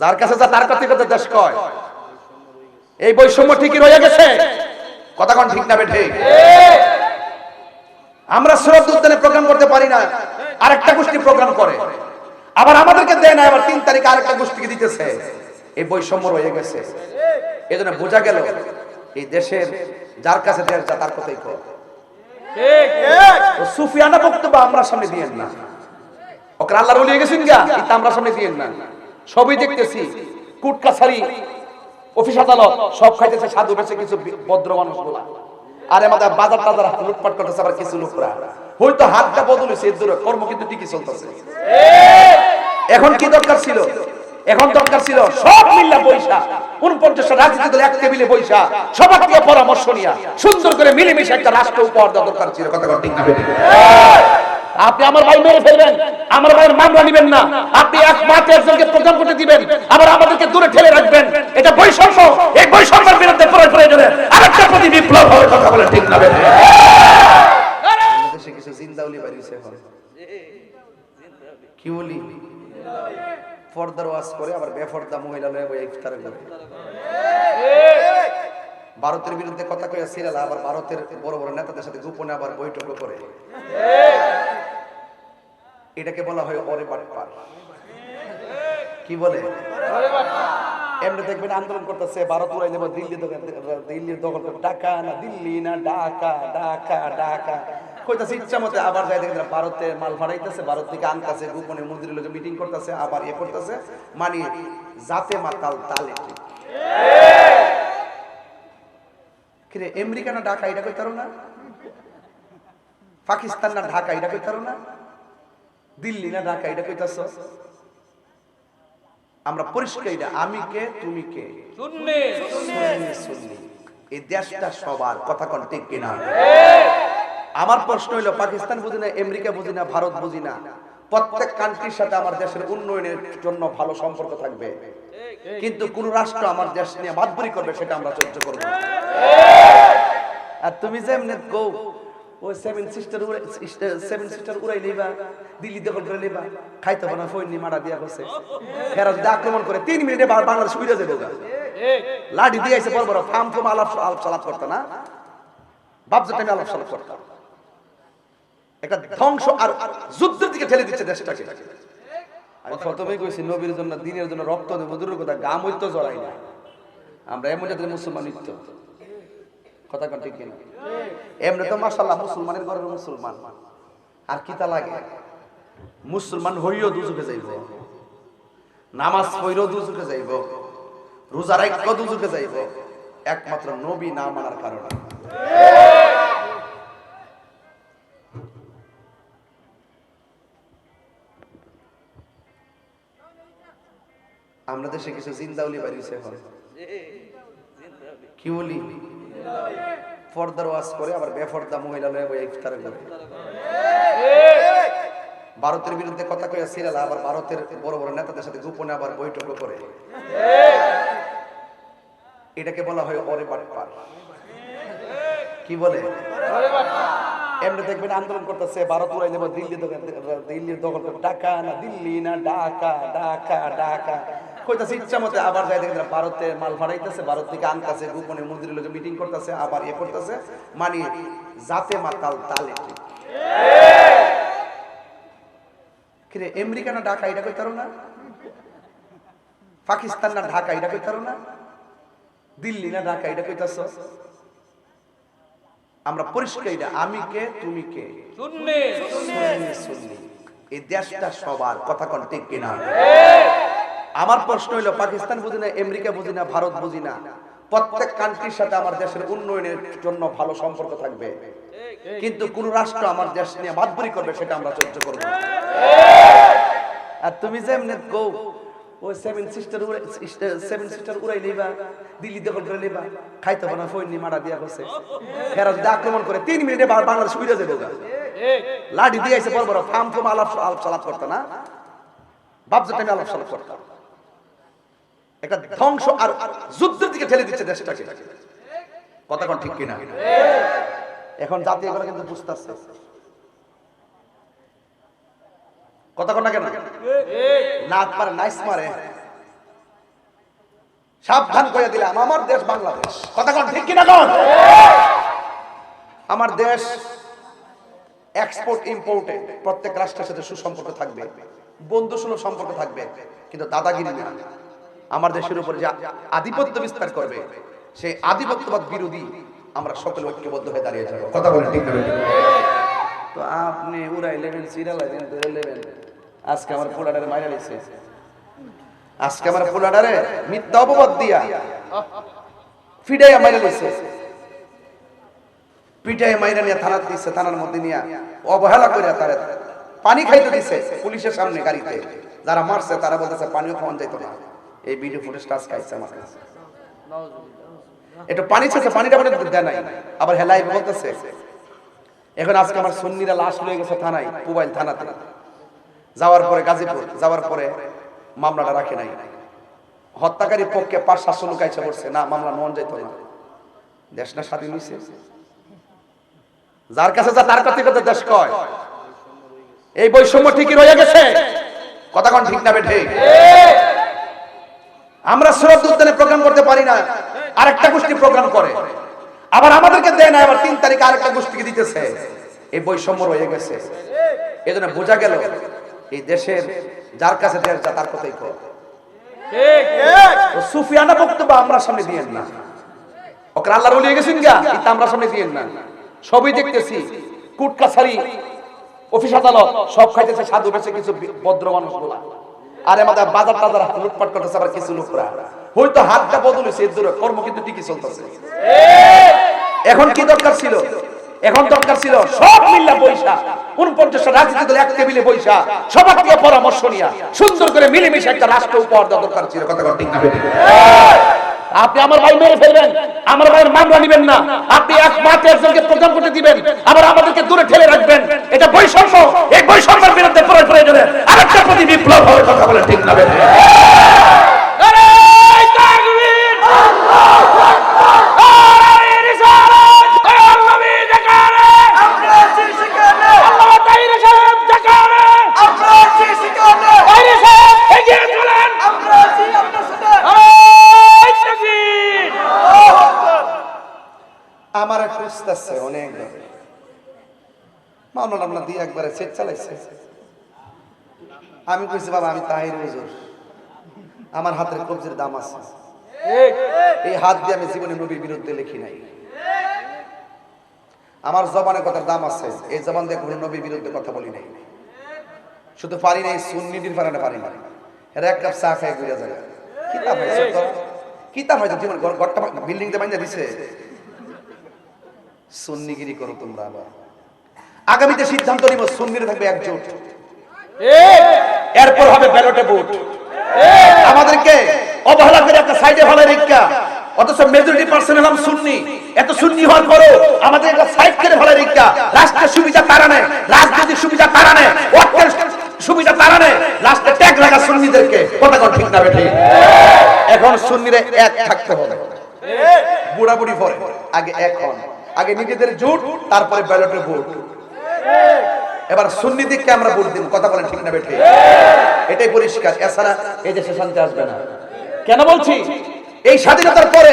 যার কাছে যা তার কাছে কথা দেশ কয়। এই বৈষম্য ঠিকই রয়ে গেছে। কথা কোন ঠিক না বেঠে আমরা সুরত উদ্যানে প্রোগ্রাম করতে পারি না আরেকটা গোষ্ঠী প্রোগ্রাম করে। আবার আমাদেরকে দেয় না আবার তিন তারিখে আরেকটা গোষ্ঠীকে দিতেছে। এই বৈষম্য রয়ে গেছে। এই জন্য বোঝা গেল এই দেশের যার কাছে দেশ যা তার কথাই কয়। সুফিয়ানা বক্তব্য আমরা সামনে দিয়েন না। ওকে আল্লাহ ওলিয়ে গেছেন গা এটা আমরা সামনে দিয়েন না। সবই দেখতেছি। কুট কাছারি অফিস আদালত, সব খাইতেছে সাধু বেছে কিছু ভদ্র মানুষগুলা। আর আমাদের বাজার টাজার লুটপাট করতেছে আবার কিছু লোকরা। হয়তো হাতটা বদল হয়েছে, এর কর্ম কিন্তু ঠিকই চলতেছে। এখন কি দরকার ছিল? এখন দরকার ছিল সব মিল্লা পয়সা। উনপঞ্চাশটা রাজনীতি দল এক টেবিলে বৈশা সবার থেকে পরামর্শ নিয়া। সুন্দর করে মিলেমিশে একটা রাষ্ট্র উপহার দেওয়া দরকার ছিল। কথা ঠিক না? আপনি আমার ভাই মেরে ফেলবেন, আমার ভাইয়ের মামলা নিবেন না। আপনি এক মাঠে একজনকে প্রোগ্রাম করতে দিবেন, আবার আমাদেরকে দূরে ঠেলে রাখবেন। এটা বৈষম্য, এই বৈষম্যের বিরুদ্ধে প্রয়োগ প্রয়োজনে আরেকটা প্রতি বিপ্লব হবে, কথা বলে ঠিক না কিছু জিন্দাউলি বাড়িয়েছে কি বলি? পর্দার ওয়াজ করে, আবার বেফর্দা মহিলা লয়ে ইফতার করে। ভারতের বিরুদ্ধে কথা কয়ে সিরিয়াল আবার ভারতের বড় বড় নেতাদের সাথে গোপনে আবার বৈঠক করে। এটাকে বলা হয় অরে বাটপার কি বলে? এমনি দেখবেন আন্দোলন করতেছে, ভারত উড়াই দেবো দিল্লি দখল দিল্লি দখল ঢাকা না দিল্লি না ঢাকা ঢাকা ঢাকা। কইতাছে ইচ্ছা মতে আবার যাই দেখেন ভারতে মাল ভাড়াইতেছে ভারত থেকে আনতেছে, গোপনে মন্দিরের লোকে মিটিং করতেছে, আবার এ করতেছে। মানে জাতে মাতাল তালে ঠিক। কিরে আমেরিকা না ঢাকা এটা কইতারো না? পাকিস্তান না ঢাকা এটা কইতারো না? দিল্লি না ঢাকা এটা কইতাছ? আমরা পরিষ্কার এটা আমি কে তুমি কে। এই দেশটা সবার কথা কোন ঠিক কিনা? আমার প্রশ্ন হইল পাকিস্তান বুঝি না আমেরিকা বুঝি না ভারত বুঝি না? প্রত্যেক কান্ট্রির সাথে আমার দেশের উন্নয়নের জন্য ভালো সম্পর্ক থাকবে। কিন্তু কোন রাষ্ট্র আমার দেশ নিয়ে মাতবরি করবে সেটা আমরা সহ্য করব। আর তুমি যে এমনি গো ওই সেভেন সিস্টার সেভেন সিস্টার উড়াই লিবা দিল্লি দখল করে লিবা খাইতে না ফৈনি মারা দিয়া হচ্ছে ফেরা যদি আক্রমণ করে তিন মিনিটে বাংলাদেশ উড়ে যাবে গা। লাঠি দিয়ে আইসে বড় বড় ফার্ম ফার্ম আলাপ আলাপ সালাপ করতো না? বাপজার টাইমে আলাপ সালাপ করতাম একটা ধ্বংস আর যুদ্ধের দিকে ঠেলে দিচ্ছে দেশটাকে। আমি প্রথমেই কইছি, নবীর জন্য, দিনের জন্য রক্ত দেবো দূরের কথা গাম হইতো জড়াই না। আমরা এমন জাতির মুসলমান নিত্য। কথা কন ঠিক কিনা? এমনি তো মাশাল্লাহ মুসলমানের ঘরের মুসলমান। আর কি তা লাগে? মুসলমান হইও দুজুকে যাইব। নামাজ পড়িও দুজুকে যাইব। রোজা রাখ্য দুজুকে যাইব। একমাত্র নবী না মানার কারণে। আমরা দেশে কিছু জিন্দাউলি বাড়িয়েছে এখন। কি বলি? পর্দার ওয়াজ করে, আবার বেফর্দা মহিলা লয়ে বই ইফতার করে ভারতের বিরুদ্ধে কথা কয়ে সিরালা আবার ভারতের বড় বড় নেতাদের সাথে গোপনে আবার বৈঠক করে। এটাকে বলা হয় অরে বাটপার। কি বলে? এমনি দেখবেন আন্দোলন করতেছে, ভারত উড়াই দেবো দিল্লি দখল দিল্লি দখল ঢাকা না দিল্লি না ঢাকা ঢাকা ঢাকা। কইতাছে ইচ্ছা মতে আবার যাই দেখেন ভারতে মাল ভাড়াইতেছে ভারত থেকে আনতেছে গোপনে মন্দিরের লোকে মিটিং করতেছে আবার এ করতেছে। মানে জাতে মাতাল তালে। ঠিক। কিরে আমেরিকা না ঢাকা এটা কইতারো না? পাকিস্তান না ঢাকা এটা কইতারো না? দিল্লি না ঢাকা এটা কইতাছ? আমরা পরিষ্কার এটা আমি কে তুমি কে? সুন্নি, সুন্নি। এই দেশটা সবার কথা কোন ঠিক কিনা? আমার প্রশ্ন হইল, পাকিস্তান বুঝি না, আমেরিকা বুঝি না, ভারত বুঝি না? প্রত্যেক কান্ট্রির সাথে আমার দেশের উন্নয়নের জন্য ভালো সম্পর্ক থাকবে। কিন্তু কোন রাষ্ট্র আমার দেশ নিয়ে মাতবরি করবে, সেটা আমরা সহ্য করব না। আর তুমি যে এমনি গো ওই সেভেন সিস্টার সেভেন সিস্টার উড়াই নিবা, দিল্লি দখল করে লিবা খাইতে না ফৈনি মারা দিয়া হচ্ছে ফেরা যদি আক্রমণ করে, তিন মিনিটে বাংলাদেশ উড়ে যাবে। লাঠি দিয়ে বড় বড় ফার্ম ফার্ম আলাপ আলাপ সালাপ করতো না। বাপজার আমি আলাপ সালাপ করতাম একটা ধ্বংস আর যুদ্ধের দিকে ঠেলে দিচ্ছে দেশটাকে। কথা কোন ঠিক কিনা? এখন জাতীয় করে কিন্তু নাইস মারে। সাবধান কথা আমার দেশ এক্সপোর্ট ইম্পোর্টে প্রত্যেক রাষ্ট্রের সাথে সুসম্পর্ক থাকবে। বন্ধুসুলভ সম্পর্ক থাকবে, কিন্তু দাদাগিরি না। আমার দেশের উপরে যে আধিপত্য বিস্তার করবে সেই আধিপত্যবাদ বিরোধী আমরা সকলে ঐক্যবদ্ধ হয়ে দাঁড়িয়ে যাব। কথা বলেন ঠিক তো আপনি উড়াই লেবেন সিরিয়াল ধরে লেবেন আজকে আমার পোলাডারে মাইরা লিখছে আজকে আমার পোলাডারে মিথ্যা অপবাদ দিয়া ফিডাইয়া মাইরা লিখছে পিটাই মাইরা নিয়ে থানার দিচ্ছে থানার মধ্যে নিয়ে অবহেলা করে তারা পানি খাইতে দিছে পুলিশের সামনে গাড়িতে। যারা মারছে তারা বলতেছে পানিও খাওয়ান যাইতো না। এই ভিডিও ফুটেজটা আজকে আইছে আমার কাছে একটু পানি চাইছে পানিটা মানে দেয় নাই। আবার হেলাই বলতেছে, এখন আজকে আমার সুন্নিরা লাশ লয়ে গেছে থানায় মোবাইল থানাতে। যাওয়ার পরে গাজীপুর, যাওয়ার পরে মামলাটা রাখে নাই। হত্যাকারীর পক্ষে পাঁচ, সাতশো লোক আইসা পড়ছে। না, মামলা নন যাইতো না। দেশ না স্বাধীন হয়েছে যার কাছে যা, তার কাছে কথা দেশ কয়। এই বৈষম্য ঠিকই রয়ে গেছে। কথা কোন ঠিক না বেঠে আমরা সুরত উদ্যানে প্রোগ্রাম করতে পারি না, আরেকটা গোষ্ঠী প্রোগ্রাম করে। আবার আমাদেরকে দেয় না, আবার তিন তারিখে আরেকটা গোষ্ঠীকে দিতেছে। এই বৈষম্য রয়ে গেছে। এই জন্য বোঝা গেল, এই দেশের যার কাছে দেশ যা, তার কথাই তো সুফিয়ানা বক্তব্য আমরা সামনে দিয়েন না। ওকে আল্লাহ গেছেন গা এটা আমরা সামনে দিয়েন না। সবই দেখতেছি কুট কাছারি অফিস আদালত, সব খাইতেছে সাধু বেছে কিছু ভদ্র মানুষগুলা আর আমাদের বাজার টাজার লুটপাট করতেছে আবার কিছু লোকরা। হয়তো হাতটা বদল হয়েছে দূরে। কর্ম কিন্তু ঠিকই চলতেছে। এখন কি দরকার ছিল? এখন দরকার ছিল সব মিল্লা বৈশা। উনপঞ্চাশটা রাজনীতি দল এক টেবিলে বৈশা। সবার থেকে পরামর্শ নিয়া। সুন্দর করে মিলেমিশে একটা রাষ্ট্র উপহার দেওয়া দরকার ছিল। কথা ঠিক না আপনি আমার ভাই মেরে ফেলবেন। আমার ভাইয়ের মামলা নিবেন না। আপনি এক মাঠে একজনকে প্রোগ্রাম করতে দিবেন। আবার আমাদেরকে দূরে ঠেলে রাখবেন। এটা বৈষম্য। এই বৈষম্যের বিরুদ্ধে প্রয়োজনে আরেকটা প্রতি বিপ্লব হবে কথা বলে ঠিক না বেঠিক? আমার খুঁজতেছে অনেক মামলা টামলা দিয়ে একবারে চেক চালাইছে। আমি কইছি, বাবা, আমি তাহির হুজুর। আমার হাতের কবজির দাম আছে। এই হাত দিয়ে আমি জীবনে নবীর বিরুদ্ধে লিখি নাই। আমার জবানের কথার দাম আছে। এই জবান দিয়ে কোনো নবীর বিরুদ্ধে কথা বলি নাই। শুধু পারি নাই সুন্নিটির পারানে পারি না এরা এক কাপ চা খাই ঘুরে যায়। কিতাব হয়েছে তো কিতাব হয়তো জীবন ঘরটা বিল্ডিং তে বাইন্দা দিছে। সুন্নিগিরি করো তোমরা আবার। আগামীতে সিদ্ধান্ত নিব, সুন্নিরে থাকবে একজোট। এরপর হবে ব্যালটে ভোট আমাদেরকে অবহেলা করে একটা সাইডে ভালো রেখা অথচ মেজরিটি পার্সেন্ট হলাম সুন্নি। এত সুন্নি হওয়ার পরও আমাদের একটা সাইড করে রেখা রাষ্ট্রের সুবিধা তারা নেয়, রাজনৈতিক সুবিধা তারা নেয় সুবিধা লাস্টে লাগা সুন্নিদেরকে। এখন এক থাকতে হবে। বুড়া বুড়ি পরে। আগে এখন আগে নিজেদের জোট, তারপরে ব্যালটে ভোট এবার সুন্নি দিককে আমরা ভোট দিব। কথা বলেন ঠিক না বেঠে? এটাই পরিষ্কার। এছাড়া এই দেশে শান্তি আসবে না। কেন বলছি? এই স্বাধীনতার পরে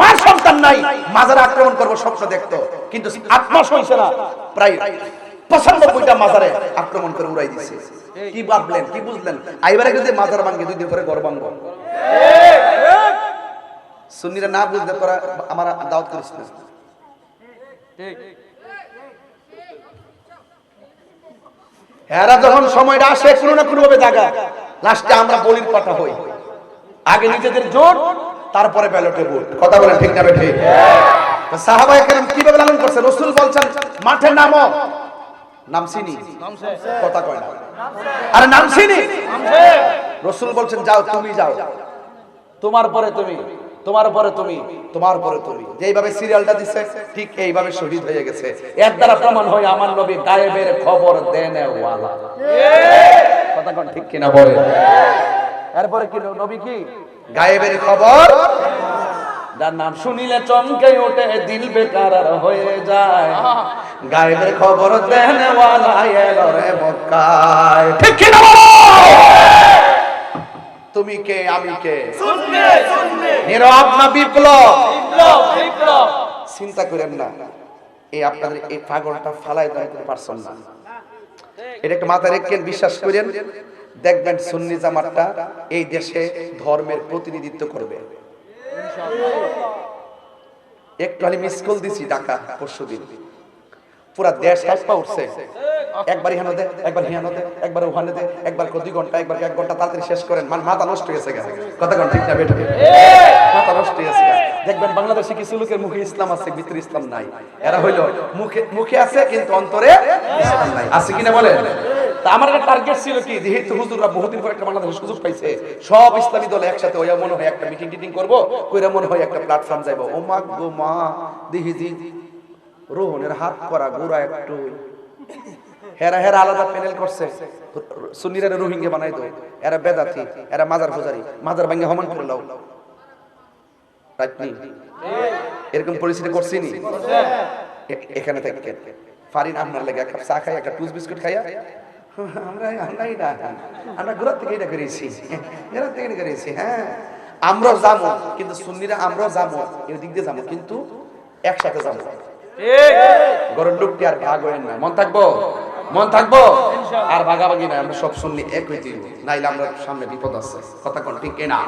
মার সন্তান নাই মাজার আক্রমণ করব স্বপ্ন দেখতো। কিন্তু আট মাস হয়েছে না প্রায় পঁচানব্বইটা মাজারে আক্রমণ করে উড়াই দিছে। কি ভাবলেন কি বুঝলেন? আইবারে যদি মাজার ভাঙ্গে দুই দিন পরে গড় ভাঙবো সুন্নিরা না বুঝতে তোরা আমার দাওয়াত করিস না। এরা যখন সময়টা আসে কোনো না কোনো ভাবে জায়গা লাস্টে আমরা বলির কথা হই। আগে নিজেদের জোট তারপরে ব্যালটে ভোট। কথা বলে ঠিক না ঠিক সাহাবায়ে কেরাম কীভাবে লালন করছে? রসুল বলছেন মাঠে নামো। নাম চিনি? কথা কয় না। আরে নাম চিনি? রসুল বলছেন যাও তুমি যাও। তোমার পরে তুমি। তোমার পরে তুমি তোমার পরে তুমি। যেইভাবে সিরিয়ালটা দিচ্ছে ঠিক এইভাবে শহীদ হয়ে গেছে। এর দ্বারা প্রমাণ হয় আমার নবী গায়েবের খবর দেন ওয়ালা কথা কোন ঠিক কিনা বলে? এরপরে কি নবী কি? গায়েবের খবর? যার নাম শুনিলে চমকে ওঠে দিল বেকার হয়ে যায়। গায়েবের খবর দেন ওয়ালা এলো রে মক্কায়। ঠিক কিনা বলো? তুমি কে আমি কে? নীরব না বিপ্লব? বিপ্লব বিপ্লব। চিন্তা করেন না এই আপনাদের এই পাগলটা ফালাই দেয় পারছেন না। এটা একটা মাথায় রেখেন বিশ্বাস করেন। দেখবেন সুন্নি জামাতটা এই দেশে ধর্মের প্রতিনিধিত্ব করবে। একটু আমি মিস কল দিছি ঢাকা পরশু দিন পুরা দেশ হাসপা উঠছে। একবার ইহানো দে, একবার হিয়ানো দে, একবার ওখানে দে, একবার দুই ঘণ্টা, একবার এক ঘণ্টা, তাড়াতাড়ি শেষ করেন। মান মাথা নষ্ট হয়ে গেছে কথা কোন ঠিক না বেটা? মাথা নষ্ট হয়ে গেছে দেখবেন বাংলাদেশে কিছু লোকের মুখে ইসলাম আছে, ভিতরে ইসলাম নাই। এরা হইল মুখে মুখে আছে, কিন্তু অন্তরে ইসলাম নাই। আছে কিনা বলেন? তা আমার একটা টার্গেট ছিল কি? যেহেতু হুজুররা বহুদিন পর একটা বাংলাদেশের সুযোগ পাইছে, সব ইসলামী দল একসাথে ওইয়া মনে হয় একটা মিটিং টিটিং করব, কইরা মনে হয় একটা প্ল্যাটফর্ম যাইবো। ও মা গো মা দিহি। রোহনের হাত করা গোড়া একটু। হেরা হেরা আলাদা প্যানেল করছে। সুন্নিরা রোহিঙ্গা বানাই দো এরা বেদাতি, এরা মাজার পূজারি। মাজার ভাঙ্গে হমান করে লাও এরকম পরিস্থিতি করছি নি? এখানে থেকে ফারিন আপনার লেগে এক চা খাই একটা টুস বিস্কুট খাইয়া। আমরা আমরাই না আমরা ঘোরার থেকে এটা করেছি। ঘোরার থেকে করেছি হ্যাঁ। আমরাও যাব, কিন্তু সুন্নিরা আমরাও যাব। এই দিক দিয়ে যাব, কিন্তু একসাথে যাব। গরের লোকটি আর ভাগ হয় না মন থাকব? মন থাকব? আর ভাগাভাগি নাই, আমরা সব শুনলি এক হইতে নাইলে আমরা সামনে বিপদ আছে। কথা কোন ঠিক না